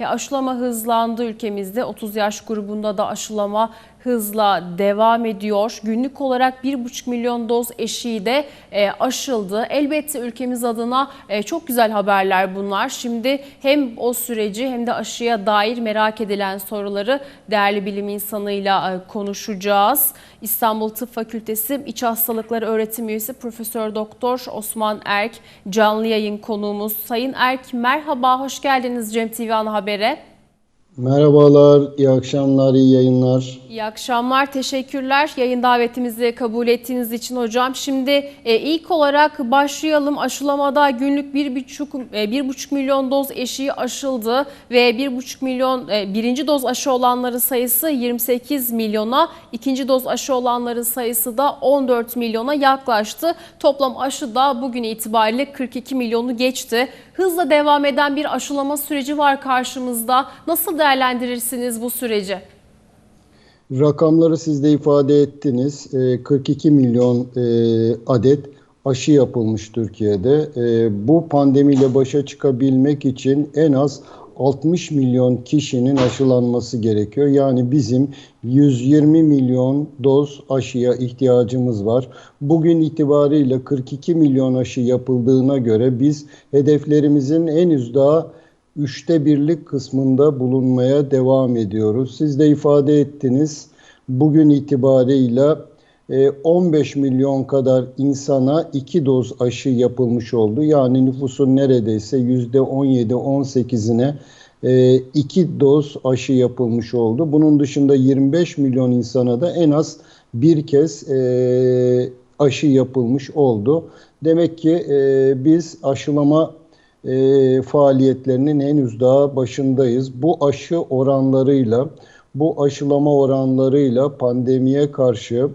E, aşılama hızlandı ülkemizde. 30 yaş grubunda da aşılama hızla devam ediyor. Günlük olarak 1,5 milyon doz eşiği de e, aşıldı. Elbette ülkemiz adına e, çok güzel haberler bunlar. Şimdi hem o süreci hem de aşıya dair merak edilen soruları değerli bilim insanıyla e, konuşacağız. İstanbul Tıp Fakültesi İç Hastalıkları Öğretim Üyesi Profesör Doktor Osman Erk canlı yayın konuğumuz. Sayın Erk merhaba, hoş geldiniz Cem TV Ana Haber'e. Merhabalar, iyi akşamlar, iyi yayınlar. İyi akşamlar, teşekkürler yayın davetimizi kabul ettiğiniz için hocam. Şimdi e, ilk olarak başlayalım. Aşılamada günlük 1,5 e, 1,5 milyon doz eşiği aşıldı ve 1,5 milyon e, birinci doz aşı olanların sayısı 28 milyona, ikinci doz aşı olanların sayısı da 14 milyona yaklaştı. Toplam aşı da bugün itibariyle 42 milyonu geçti. Hızla devam eden bir aşılama süreci var karşımızda. Nasıl değerlendirirsiniz bu süreci? Rakamları siz de ifade ettiniz. E, 42 milyon e, adet aşı yapılmış Türkiye'de. E, bu pandemiyle başa çıkabilmek için en az 60 milyon kişinin aşılanması gerekiyor. Yani bizim 120 milyon doz aşıya ihtiyacımız var. Bugün itibariyle 42 milyon aşı yapıldığına göre biz hedeflerimizin henüz daha üçte birlik kısmında bulunmaya devam ediyoruz. Siz de ifade ettiniz. Bugün itibarıyla 15 milyon kadar insana iki doz aşı yapılmış oldu. Yani nüfusun neredeyse %17-18'ine iki doz aşı yapılmış oldu. Bunun dışında 25 milyon insana da en az bir kez aşı yapılmış oldu. Demek ki biz aşılama e, faaliyetlerinin henüz daha başındayız. Bu aşı oranlarıyla, bu aşılama oranlarıyla pandemiye karşı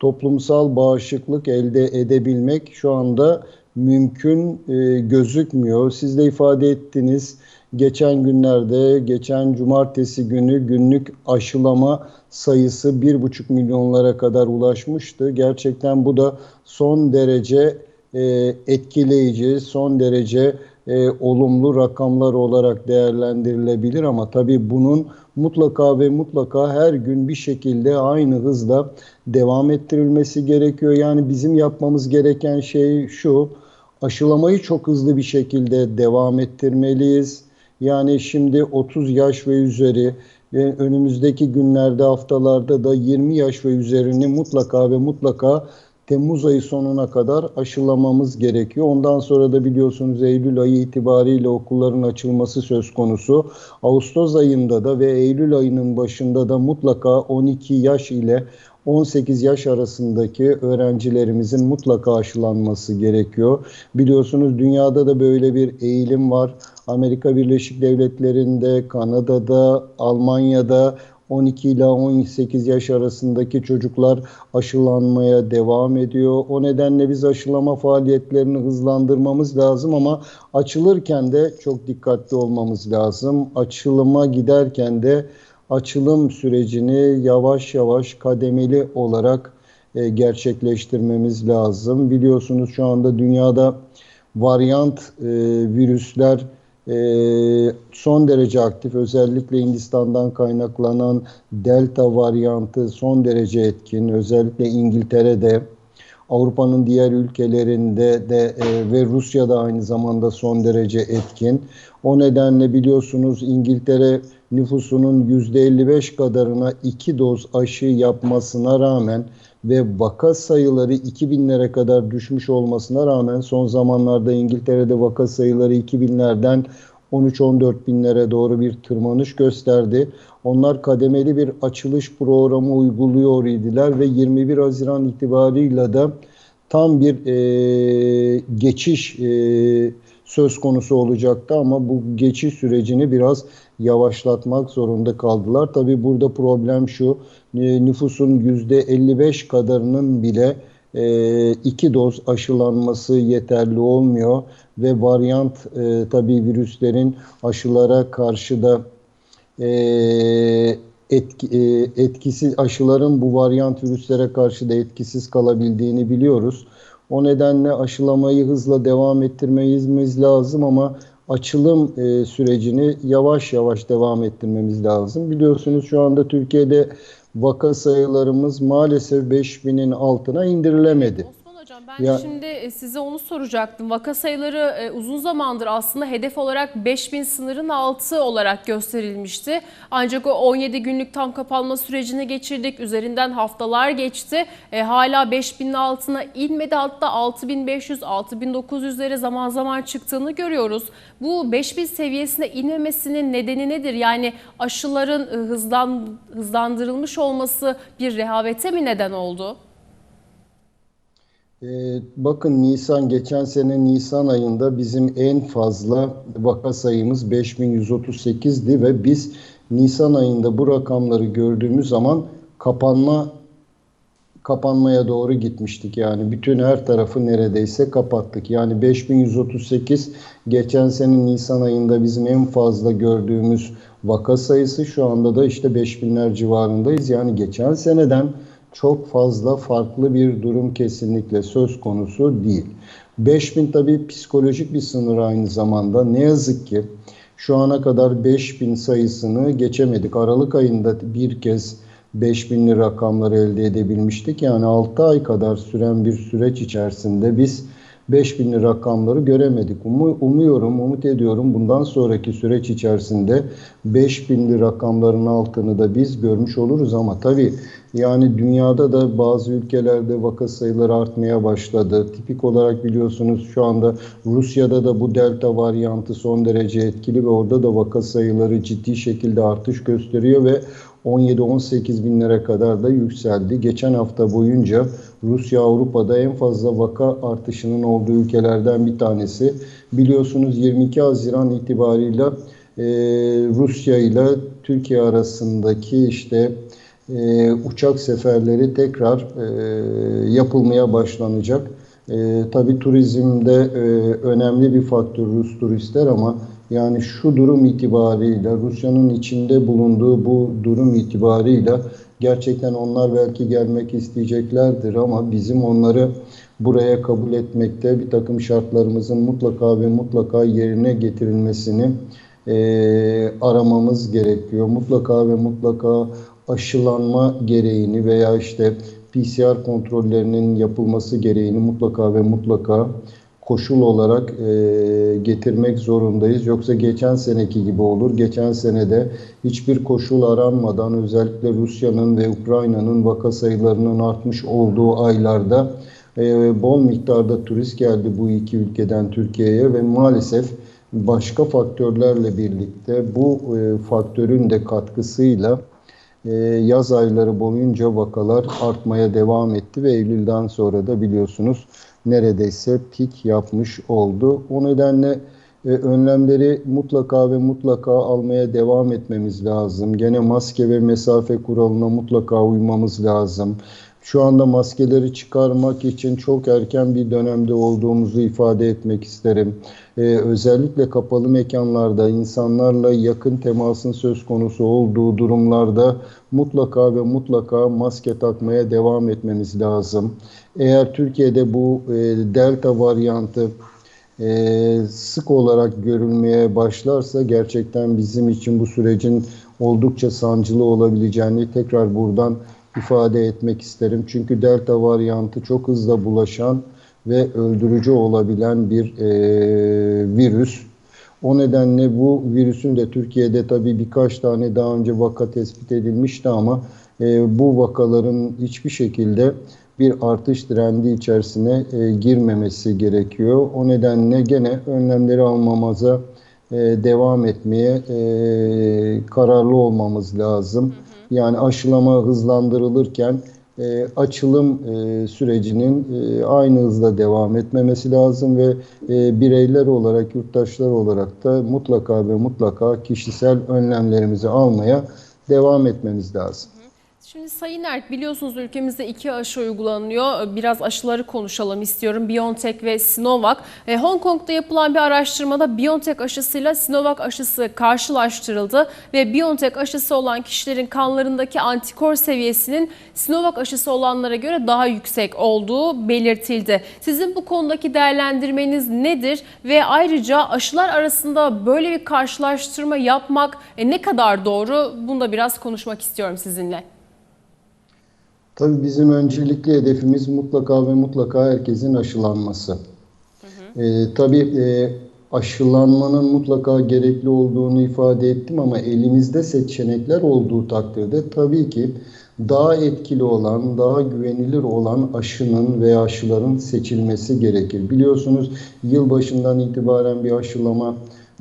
toplumsal bağışıklık elde edebilmek şu anda mümkün e, gözükmüyor. Siz de ifade ettiniz. Geçen günlerde, geçen cumartesi günü günlük aşılama sayısı 1,5 milyonlara kadar ulaşmıştı. Gerçekten bu da son derece e, etkileyici, son derece e, olumlu rakamlar olarak değerlendirilebilir ama tabii bunun mutlaka ve mutlaka her gün bir şekilde aynı hızla devam ettirilmesi gerekiyor. Yani bizim yapmamız gereken şey şu, aşılamayı çok hızlı bir şekilde devam ettirmeliyiz. Yani şimdi 30 yaş ve üzeri önümüzdeki günlerde haftalarda da 20 yaş ve üzerini mutlaka ve mutlaka Temmuz ayı sonuna kadar aşılamamız gerekiyor. Ondan sonra da biliyorsunuz Eylül ayı itibariyle okulların açılması söz konusu. Ağustos ayında da ve Eylül ayının başında da mutlaka 12 yaş ile 18 yaş arasındaki öğrencilerimizin mutlaka aşılanması gerekiyor. Biliyorsunuz dünyada da böyle bir eğilim var. Amerika Birleşik Devletleri'nde, Kanada'da, Almanya'da 12 ile 18 yaş arasındaki çocuklar aşılanmaya devam ediyor. O nedenle biz aşılama faaliyetlerini hızlandırmamız lazım ama açılırken de çok dikkatli olmamız lazım. Açılıma giderken de açılım sürecini yavaş yavaş kademeli olarak e, gerçekleştirmemiz lazım. Biliyorsunuz şu anda dünyada varyant e, virüsler e, son derece aktif. Özellikle Hindistan'dan kaynaklanan delta varyantı son derece etkin. Özellikle İngiltere'de, Avrupa'nın diğer ülkelerinde de e, ve Rusya'da aynı zamanda son derece etkin. O nedenle biliyorsunuz İngiltere nüfusunun %55 kadarına iki doz aşı yapmasına rağmen ve vaka sayıları 2000'lere kadar düşmüş olmasına rağmen son zamanlarda İngiltere'de vaka sayıları 2000'lerden 13-14 binlere doğru bir tırmanış gösterdi. Onlar kademeli bir açılış programı uyguluyor idiler ve 21 Haziran itibarıyla da tam bir e, geçiş e, söz konusu olacaktı ama bu geçiş sürecini biraz yavaşlatmak zorunda kaldılar. Tabi burada problem şu nüfusun %55 kadarının bile e, iki doz aşılanması yeterli olmuyor ve varyant e, tabi virüslerin aşılara karşı da e, etki, e, etkisiz aşıların bu varyant virüslere karşı da etkisiz kalabildiğini biliyoruz. O nedenle aşılamayı hızla devam ettirmemiz lazım ama açılım e, sürecini yavaş yavaş devam ettirmemiz lazım. Biliyorsunuz şu anda Türkiye'de vaka sayılarımız maalesef 5000'in altına indirilemedi. Ben Ya- şimdi e, size onu soracaktım. Vaka sayıları e, uzun zamandır aslında hedef olarak 5000 sınırın altı olarak gösterilmişti. Ancak o 17 günlük tam kapanma sürecini geçirdik. Üzerinden haftalar geçti. E, hala 5000'in altına inmedi. Hatta 6500, 6900'lere zaman zaman çıktığını görüyoruz. Bu 5000 seviyesine inmemesinin nedeni nedir? Yani aşıların e, hızlan, hızlandırılmış olması bir rehavete mi neden oldu? Ee, bakın Nisan geçen sene Nisan ayında bizim en fazla vaka sayımız 5138'di ve biz Nisan ayında bu rakamları gördüğümüz zaman kapanma kapanmaya doğru gitmiştik. Yani bütün her tarafı neredeyse kapattık. Yani 5138 geçen sene Nisan ayında bizim en fazla gördüğümüz vaka sayısı şu anda da işte 5000'ler civarındayız. Yani geçen seneden çok fazla farklı bir durum kesinlikle söz konusu değil. 5000 tabii psikolojik bir sınır aynı zamanda. Ne yazık ki şu ana kadar 5000 sayısını geçemedik. Aralık ayında bir kez 5000'li rakamları elde edebilmiştik. Yani 6 ay kadar süren bir süreç içerisinde biz 5000'li rakamları göremedik. Umu- Umuyorum, umut ediyorum bundan sonraki süreç içerisinde 5000'li rakamların altını da biz görmüş oluruz ama tabii yani dünyada da bazı ülkelerde vaka sayıları artmaya başladı. Tipik olarak biliyorsunuz şu anda Rusya'da da bu delta varyantı son derece etkili ve orada da vaka sayıları ciddi şekilde artış gösteriyor ve 17-18 binlere kadar da yükseldi. Geçen hafta boyunca Rusya Avrupa'da en fazla vaka artışının olduğu ülkelerden bir tanesi. Biliyorsunuz 22 Haziran itibarıyla e, Rusya ile Türkiye arasındaki işte e, uçak seferleri tekrar e, yapılmaya başlanacak. E, tabii turizmde e, önemli bir faktör Rus turistler ama yani şu durum itibarıyla Rusya'nın içinde bulunduğu bu durum itibarıyla gerçekten onlar belki gelmek isteyeceklerdir ama bizim onları buraya kabul etmekte bir takım şartlarımızın mutlaka ve mutlaka yerine getirilmesini e, aramamız gerekiyor. Mutlaka ve mutlaka aşılanma gereğini veya işte PCR kontrollerinin yapılması gereğini mutlaka ve mutlaka koşul olarak e, getirmek zorundayız. Yoksa geçen seneki gibi olur. Geçen senede hiçbir koşul aranmadan özellikle Rusya'nın ve Ukrayna'nın vaka sayılarının artmış olduğu aylarda e, bol miktarda turist geldi bu iki ülkeden Türkiye'ye ve maalesef başka faktörlerle birlikte bu e, faktörün de katkısıyla e, yaz ayları boyunca vakalar artmaya devam etti ve Eylül'den sonra da biliyorsunuz neredeyse pik yapmış oldu. O nedenle e, önlemleri mutlaka ve mutlaka almaya devam etmemiz lazım. Gene maske ve mesafe kuralına mutlaka uymamız lazım. Şu anda maskeleri çıkarmak için çok erken bir dönemde olduğumuzu ifade etmek isterim. Ee, özellikle kapalı mekanlarda insanlarla yakın temasın söz konusu olduğu durumlarda mutlaka ve mutlaka maske takmaya devam etmemiz lazım. Eğer Türkiye'de bu e, delta varyantı e, sık olarak görülmeye başlarsa gerçekten bizim için bu sürecin oldukça sancılı olabileceğini tekrar buradan ifade etmek isterim. Çünkü delta varyantı çok hızlı bulaşan ve öldürücü olabilen bir e, virüs. O nedenle bu virüsün de Türkiye'de tabii birkaç tane daha önce vaka tespit edilmişti ama e, bu vakaların hiçbir şekilde bir artış trendi içerisine e, girmemesi gerekiyor. O nedenle gene önlemleri almamıza e, devam etmeye e, kararlı olmamız lazım. Yani aşılama hızlandırılırken e, açılım e, sürecinin e, aynı hızla devam etmemesi lazım ve e, bireyler olarak, yurttaşlar olarak da mutlaka ve mutlaka kişisel önlemlerimizi almaya devam etmemiz lazım. Şimdi Sayın Erk biliyorsunuz ülkemizde iki aşı uygulanıyor. Biraz aşıları konuşalım istiyorum. BioNTech ve Sinovac. E, Hong Kong'da yapılan bir araştırmada BioNTech aşısıyla Sinovac aşısı karşılaştırıldı ve BioNTech aşısı olan kişilerin kanlarındaki antikor seviyesinin Sinovac aşısı olanlara göre daha yüksek olduğu belirtildi. Sizin bu konudaki değerlendirmeniz nedir ve ayrıca aşılar arasında böyle bir karşılaştırma yapmak e, ne kadar doğru? Bunu da biraz konuşmak istiyorum sizinle. Tabii bizim öncelikli hedefimiz mutlaka ve mutlaka herkesin aşılanması. Hı hı. Ee, tabii e, aşılanmanın mutlaka gerekli olduğunu ifade ettim ama elimizde seçenekler olduğu takdirde tabii ki daha etkili olan, daha güvenilir olan aşının veya aşıların seçilmesi gerekir. Biliyorsunuz yılbaşından itibaren bir aşılama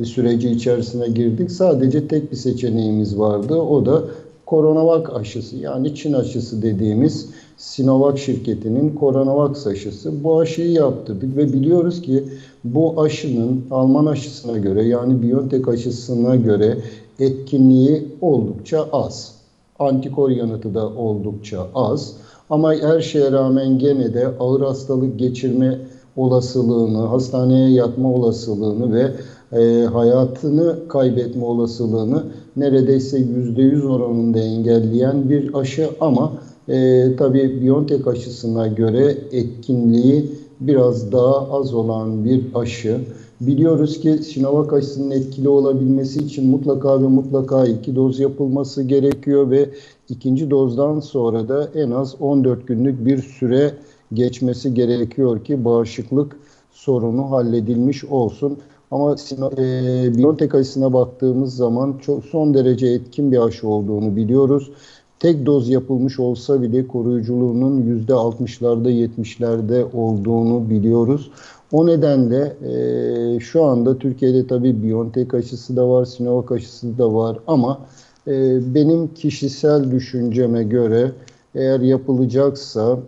süreci içerisine girdik. Sadece tek bir seçeneğimiz vardı. O da Coronavac aşısı yani Çin aşısı dediğimiz Sinovac şirketinin Coronavac aşısı. Bu aşıyı yaptırdık ve biliyoruz ki bu aşının Alman aşısına göre yani BioNTech aşısına göre etkinliği oldukça az. Antikor yanıtı da oldukça az. Ama her şeye rağmen gene de ağır hastalık geçirme olasılığını, hastaneye yatma olasılığını ve e, hayatını kaybetme olasılığını neredeyse %100 oranında engelleyen bir aşı ama e, tabii BioNTech aşısına göre etkinliği biraz daha az olan bir aşı. Biliyoruz ki Sinovac aşısının etkili olabilmesi için mutlaka ve mutlaka iki doz yapılması gerekiyor ve ikinci dozdan sonra da en az 14 günlük bir süre geçmesi gerekiyor ki bağışıklık sorunu halledilmiş olsun. Ama e, BioNTech aşısına baktığımız zaman çok son derece etkin bir aşı olduğunu biliyoruz. Tek doz yapılmış olsa bile koruyuculuğunun %60'larda 70'lerde olduğunu biliyoruz. O nedenle e, şu anda Türkiye'de tabii BioNTech aşısı da var, Sinovac aşısı da var ama e, benim kişisel düşünceme göre eğer yapılacaksa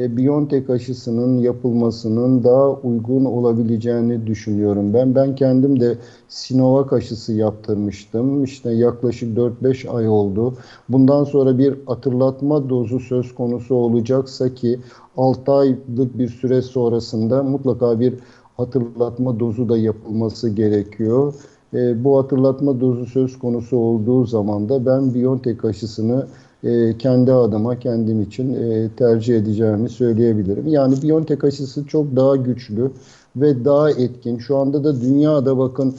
e, BioNTech aşısının yapılmasının daha uygun olabileceğini düşünüyorum. Ben ben kendim de Sinovac aşısı yaptırmıştım. İşte yaklaşık 4-5 ay oldu. Bundan sonra bir hatırlatma dozu söz konusu olacaksa ki 6 aylık bir süre sonrasında mutlaka bir hatırlatma dozu da yapılması gerekiyor. E, bu hatırlatma dozu söz konusu olduğu zaman da ben BioNTech aşısını e, kendi adıma, kendim için e, tercih edeceğimi söyleyebilirim. Yani BioNTech aşısı çok daha güçlü ve daha etkin. Şu anda da dünyada bakın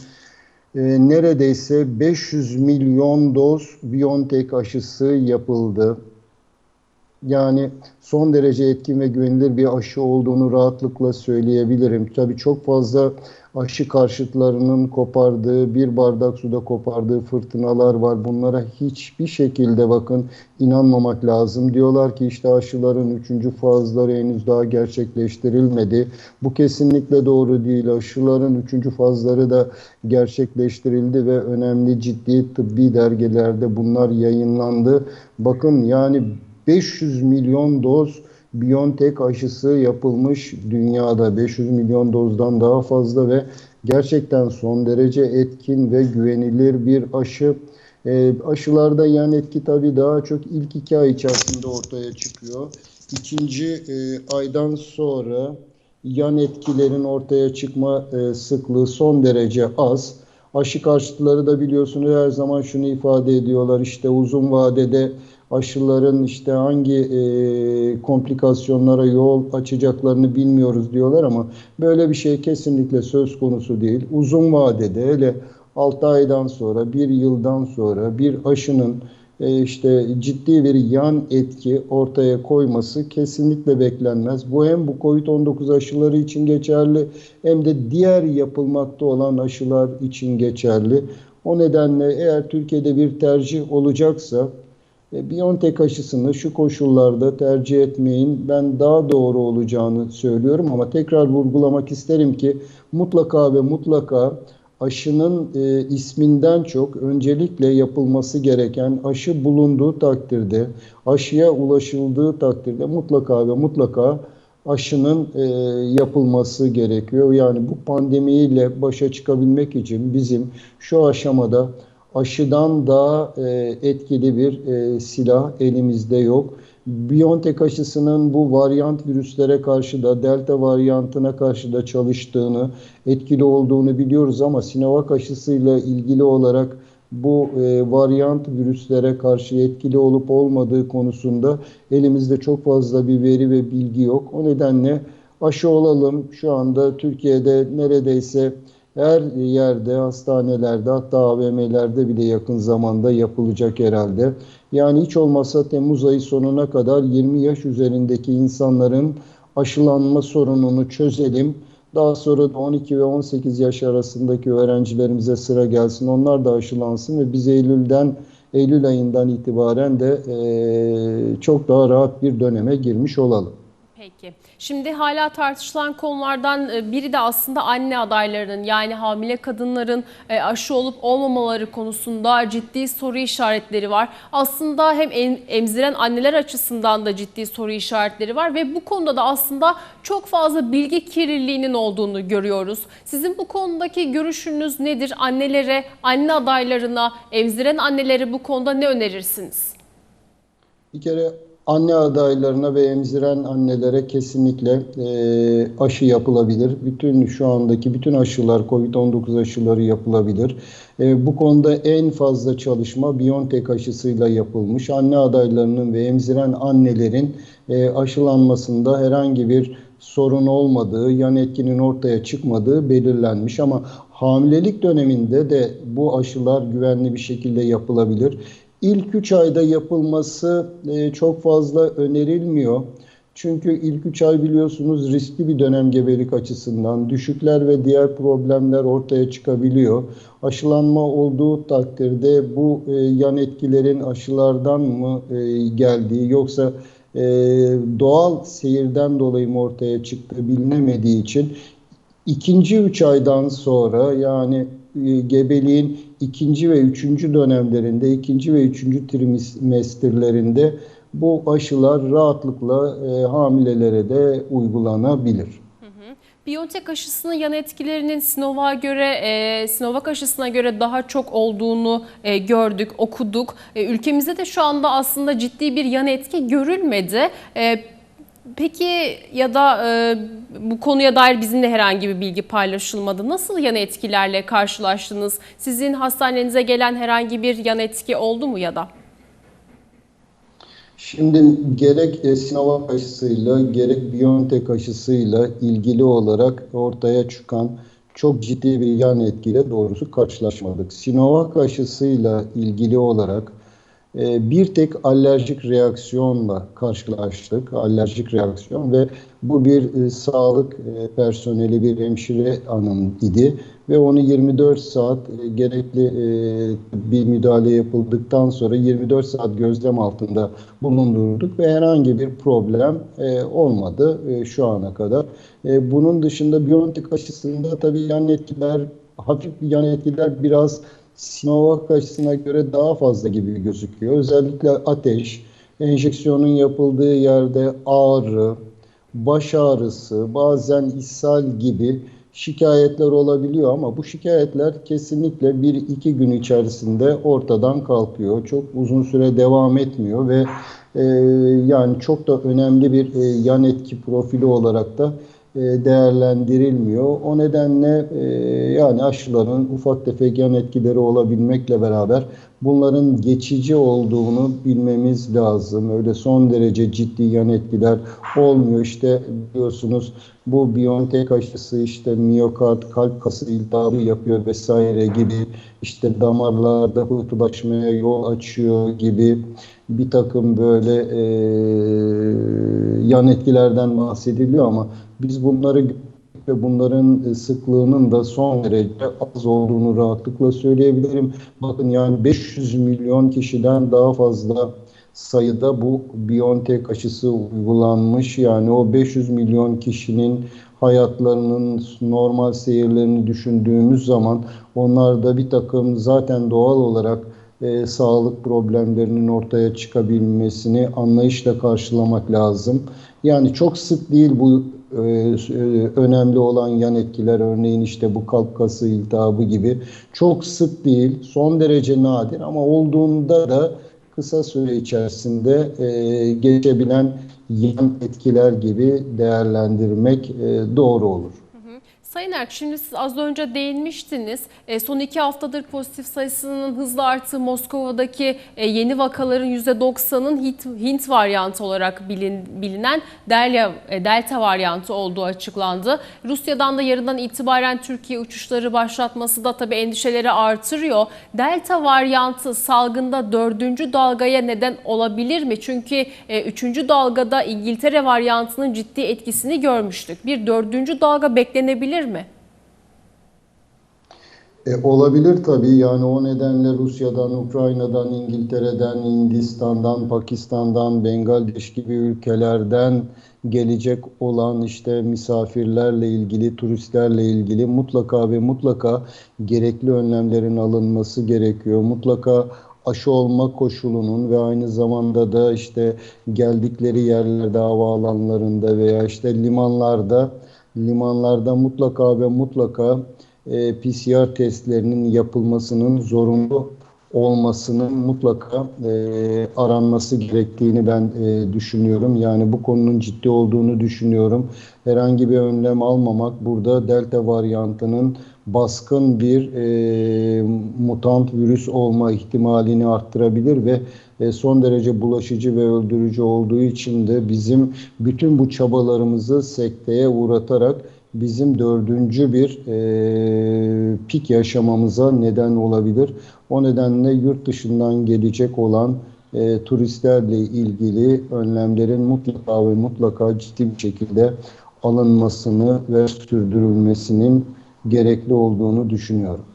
e, neredeyse 500 milyon doz BioNTech aşısı yapıldı. Yani son derece etkin ve güvenilir bir aşı olduğunu rahatlıkla söyleyebilirim. Tabii çok fazla aşı karşıtlarının kopardığı, bir bardak suda kopardığı fırtınalar var. Bunlara hiçbir şekilde bakın inanmamak lazım. Diyorlar ki işte aşıların üçüncü fazları henüz daha gerçekleştirilmedi. Bu kesinlikle doğru değil. Aşıların üçüncü fazları da gerçekleştirildi ve önemli ciddi tıbbi dergilerde bunlar yayınlandı. Bakın yani 500 milyon doz BioNTech aşısı yapılmış dünyada 500 milyon dozdan daha fazla ve gerçekten son derece etkin ve güvenilir bir aşı. E, aşılarda yan etki tabii daha çok ilk iki ay içerisinde ortaya çıkıyor. İkinci e, aydan sonra yan etkilerin ortaya çıkma e, sıklığı son derece az. Aşı karşıtları da biliyorsunuz her zaman şunu ifade ediyorlar işte uzun vadede aşıların işte hangi e, komplikasyonlara yol açacaklarını bilmiyoruz diyorlar ama böyle bir şey kesinlikle söz konusu değil. Uzun vadede hele 6 aydan sonra, 1 yıldan sonra bir aşının e, işte ciddi bir yan etki ortaya koyması kesinlikle beklenmez. Bu hem bu COVID-19 aşıları için geçerli hem de diğer yapılmakta olan aşılar için geçerli. O nedenle eğer Türkiye'de bir tercih olacaksa BioNTech aşısını şu koşullarda tercih etmeyin ben daha doğru olacağını söylüyorum ama tekrar vurgulamak isterim ki mutlaka ve mutlaka aşının e, isminden çok öncelikle yapılması gereken aşı bulunduğu takdirde, aşıya ulaşıldığı takdirde mutlaka ve mutlaka aşının e, yapılması gerekiyor. Yani bu pandemiyle başa çıkabilmek için bizim şu aşamada aşıdan daha e, etkili bir e, silah elimizde yok. BioNTech aşısının bu varyant virüslere karşı da delta varyantına karşı da çalıştığını, etkili olduğunu biliyoruz ama Sinovac aşısıyla ilgili olarak bu e, varyant virüslere karşı etkili olup olmadığı konusunda elimizde çok fazla bir veri ve bilgi yok. O nedenle aşı olalım. Şu anda Türkiye'de neredeyse her yerde, hastanelerde hatta AVM'lerde bile yakın zamanda yapılacak herhalde. Yani hiç olmazsa Temmuz ayı sonuna kadar 20 yaş üzerindeki insanların aşılanma sorununu çözelim. Daha sonra da 12 ve 18 yaş arasındaki öğrencilerimize sıra gelsin. Onlar da aşılansın ve biz Eylül'den Eylül ayından itibaren de e, çok daha rahat bir döneme girmiş olalım. Peki. Şimdi hala tartışılan konulardan e, biri de aslında anne adaylarının yani hamile kadınların e, aşı olup olmamaları konusunda ciddi soru işaretleri var. Aslında hem emziren anneler açısından da ciddi soru işaretleri var ve bu konuda da aslında çok fazla bilgi kirliliğinin olduğunu görüyoruz. Sizin bu konudaki görüşünüz nedir? Annelere, anne adaylarına, emziren annelere bu konuda ne önerirsiniz? Bir kere anne adaylarına ve emziren annelere kesinlikle e, aşı yapılabilir. Bütün şu andaki bütün aşılar, COVID-19 aşıları yapılabilir. E, bu konuda en fazla çalışma BioNTech aşısıyla yapılmış. Anne adaylarının ve emziren annelerin e, aşılanmasında herhangi bir sorun olmadığı, yan etkinin ortaya çıkmadığı belirlenmiş ama hamilelik döneminde de bu aşılar güvenli bir şekilde yapılabilir. İlk 3 ayda yapılması e, çok fazla önerilmiyor. Çünkü ilk 3 ay biliyorsunuz riskli bir dönem gebelik açısından düşükler ve diğer problemler ortaya çıkabiliyor. Aşılanma olduğu takdirde bu e, yan etkilerin aşılardan mı e, geldiği yoksa doğal seyirden dolayı mı ortaya çıktığı bilinemediği için ikinci 3 aydan sonra yani e, gebeliğin ikinci ve üçüncü dönemlerinde, ikinci ve üçüncü trimesterlerinde bu aşılar rahatlıkla e, hamilelere de uygulanabilir. BioNTech aşısının yan etkilerinin Sinovac'a göre, e, Sinovac aşısına göre daha çok olduğunu e, gördük, okuduk. E, ülkemizde de şu anda aslında ciddi bir yan etki görülmedi. E, Peki ya da e, bu konuya dair bizimle herhangi bir bilgi paylaşılmadı. Nasıl yan etkilerle karşılaştınız? Sizin hastanenize gelen herhangi bir yan etki oldu mu ya da? Şimdi gerek Sinovac aşısıyla gerek BioNTech aşısıyla ilgili olarak ortaya çıkan çok ciddi bir yan etkiyle doğrusu karşılaşmadık. Sinovac aşısıyla ilgili olarak bir tek alerjik reaksiyonla karşılaştık. Alerjik reaksiyon ve bu bir e, sağlık e, personeli bir hemşire hanım idi ve onu 24 saat e, gerekli bir müdahale yapıldıktan sonra 24 saat gözlem altında bulundurduk ve herhangi bir problem olmadı şu ana kadar. Bunun dışında Biontech aşısında tabii yan etkiler hafif yan etkiler biraz Sinovac aşısına göre daha fazla gibi gözüküyor. Özellikle ateş, enjeksiyonun yapıldığı yerde ağrı, baş ağrısı, bazen ishal gibi şikayetler olabiliyor ama bu şikayetler kesinlikle bir iki gün içerisinde ortadan kalkıyor. Çok uzun süre devam etmiyor ve e, yani çok da önemli bir e, yan etki profili olarak da değerlendirilmiyor. O nedenle e, yani aşıların ufak tefek yan etkileri olabilmekle beraber bunların geçici olduğunu bilmemiz lazım. Öyle son derece ciddi yan etkiler olmuyor. İşte biliyorsunuz bu BioNTech aşısı işte miyokard, kalp kası iltihabı yapıyor vesaire gibi işte damarlarda pıhtılaşmaya yol açıyor gibi bir takım böyle e, yan etkilerden bahsediliyor ama biz bunları ve bunların sıklığının da son derece az olduğunu rahatlıkla söyleyebilirim. Bakın yani 500 milyon kişiden daha fazla sayıda bu BioNTech aşısı uygulanmış. Yani o 500 milyon kişinin hayatlarının normal seyirlerini düşündüğümüz zaman onlarda bir takım zaten doğal olarak e, sağlık problemlerinin ortaya çıkabilmesini anlayışla karşılamak lazım. Yani çok sık değil bu e, e, önemli olan yan etkiler örneğin işte bu kalp kası iltihabı gibi çok sık değil, son derece nadir ama olduğunda da kısa süre içerisinde e, geçebilen yan etkiler gibi değerlendirmek e, doğru olur. Sayın Erk, şimdi siz az önce değinmiştiniz. E, son iki haftadır pozitif sayısının hızla arttığı Moskova'daki e, yeni vakaların %90'ın Hint, Hint varyantı olarak bilin, bilinen Delta, e, Delta varyantı olduğu açıklandı. Rusya'dan da yarından itibaren Türkiye uçuşları başlatması da tabii endişeleri artırıyor. Delta varyantı salgında dördüncü dalgaya neden olabilir mi? Çünkü e, üçüncü dalgada İngiltere varyantının ciddi etkisini görmüştük. Bir dördüncü dalga beklenebilir mi? E, olabilir tabii yani o nedenle Rusya'dan, Ukrayna'dan, İngiltere'den, Hindistan'dan, Pakistan'dan, Bangladeş gibi ülkelerden gelecek olan işte misafirlerle ilgili, turistlerle ilgili mutlaka ve mutlaka gerekli önlemlerin alınması gerekiyor. Mutlaka aşı olma koşulunun ve aynı zamanda da işte geldikleri yerlerde, havaalanlarında veya işte limanlarda, limanlarda mutlaka ve mutlaka e, PCR testlerinin yapılmasının zorunlu olmasının mutlaka e, aranması gerektiğini ben e, düşünüyorum. Yani bu konunun ciddi olduğunu düşünüyorum. Herhangi bir önlem almamak burada delta varyantının baskın bir e, mutant virüs olma ihtimalini arttırabilir ve e, son derece bulaşıcı ve öldürücü olduğu için de bizim bütün bu çabalarımızı sekteye uğratarak bizim dördüncü bir e, pik yaşamamıza neden olabilir. O nedenle yurt dışından gelecek olan e, turistlerle ilgili önlemlerin mutlaka ve mutlaka ciddi bir şekilde alınmasını ve sürdürülmesinin gerekli olduğunu düşünüyorum.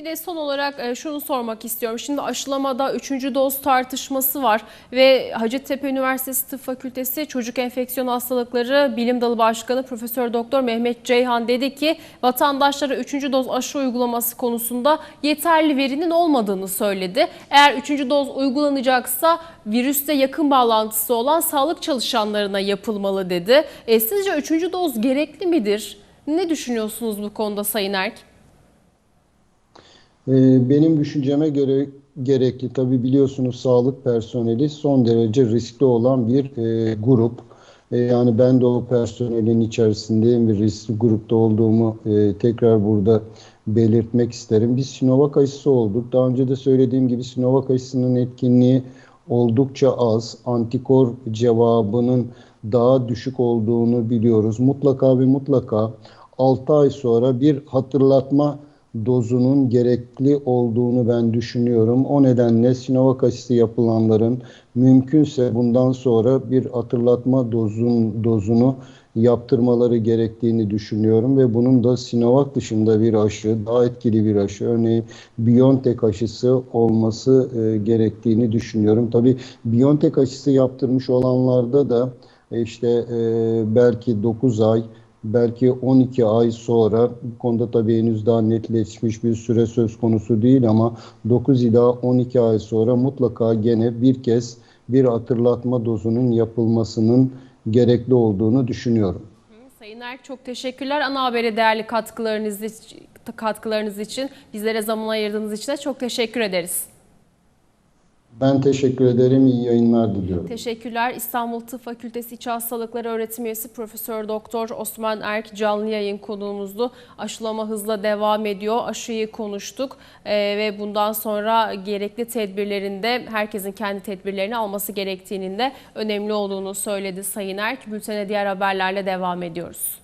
Bir de son olarak e, şunu sormak istiyorum. Şimdi aşılamada 3. doz tartışması var ve Hacettepe Üniversitesi Tıp Fakültesi Çocuk Enfeksiyon Hastalıkları Bilim Dalı Başkanı Profesör Doktor Mehmet Ceyhan dedi ki vatandaşlara 3. doz aşı uygulaması konusunda yeterli verinin olmadığını söyledi. Eğer 3. doz uygulanacaksa virüste yakın bağlantısı olan sağlık çalışanlarına yapılmalı dedi. E, sizce 3. doz gerekli midir? Ne düşünüyorsunuz bu konuda Sayın Erk? Ee, Benim düşünceme göre gerekli. Tabi biliyorsunuz sağlık personeli son derece riskli olan bir e, grup. E, yani ben de o personelin içerisindeyim ve riskli grupta olduğumu e, tekrar burada belirtmek isterim. Biz Sinovac aşısı olduk. Daha önce de söylediğim gibi Sinovac aşısının etkinliği oldukça az. Antikor cevabının daha düşük olduğunu biliyoruz. Mutlaka ve mutlaka 6 ay sonra bir hatırlatma dozunun gerekli olduğunu ben düşünüyorum. O nedenle Sinovac aşısı yapılanların mümkünse bundan sonra bir hatırlatma dozun dozunu yaptırmaları gerektiğini düşünüyorum ve bunun da Sinovac dışında bir aşı, daha etkili bir aşı, örneğin BioNTech aşısı olması e, gerektiğini düşünüyorum. Tabii BioNTech aşısı yaptırmış olanlarda da e, işte e, belki 9 ay belki 12 ay sonra bu konuda tabii henüz daha netleşmiş bir süre söz konusu değil ama 9 ila 12 ay sonra mutlaka gene bir kez bir hatırlatma dozunun yapılmasının gerekli olduğunu düşünüyorum. Sayın Erk çok teşekkürler. Ana habere değerli katkılarınız, katkılarınız için, bizlere zaman ayırdığınız için de çok teşekkür ederiz. Ben teşekkür ederim. İyi yayınlar diliyorum. Teşekkürler. İstanbul Tıp Fakültesi İç Hastalıkları Öğretim Üyesi Profesör Doktor Osman Erk canlı yayın konuğumuzdu. Aşılama hızla devam ediyor. Aşıyı konuştuk Ee, ve bundan sonra gerekli tedbirlerinde herkesin kendi tedbirlerini alması gerektiğinin de önemli olduğunu söyledi Sayın Erk. Bültene diğer haberlerle devam ediyoruz.